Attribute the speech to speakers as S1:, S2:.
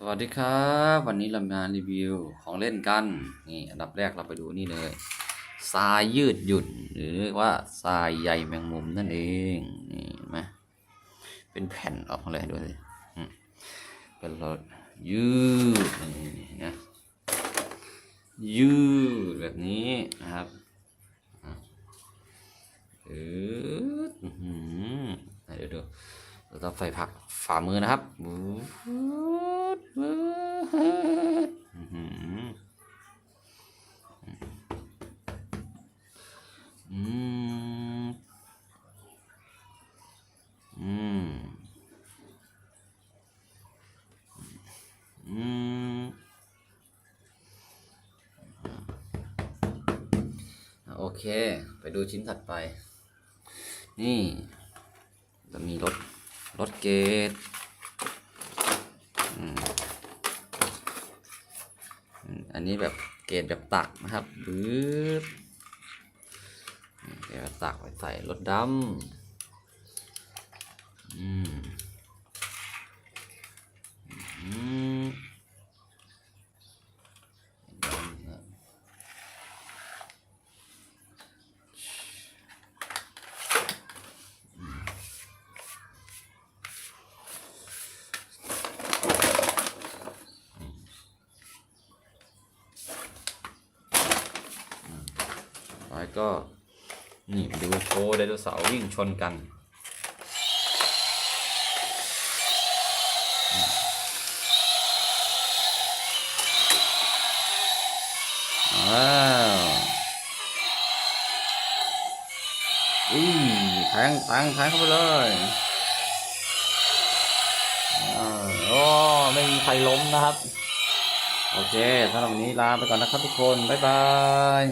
S1: สวัสดีครับ วันนี้เรามารีวิวของเล่นกัน นี่อันดับแรกเราไปดูนี่เลยทรายยืดหยุ่นหรือว่าทรายใยแมงมุมนั่นเองนี่นไหมเป็นแผ่นออกมาเลยดูสิเป็นรายืดนี่นะยืดแบบนี้นะครับอืดอื้อหือเดี๋ยวดูเราต้องไฟผักฝ่ามือนะครับ อืม อืม อืม โอเค ไปดูชิ้นถัดไป นี่ จะมีรถ รถเกตอืม อันนี้แบบเกตแบบตักนะครับบึ๊บเกตแบบตักไปใส่รถดำ แล้วก็นี่ดูโคไดโนเสาร์วิ่งชนกัน ว้าวอุ้ยแทงแทงแทงเข้าไปเลยอ้าวโอ้ไม่มีใครล้มนะครับ โอเคสำหรับวันนี้ลาไปก่อนนะครับทุกคน บ๊ายบาย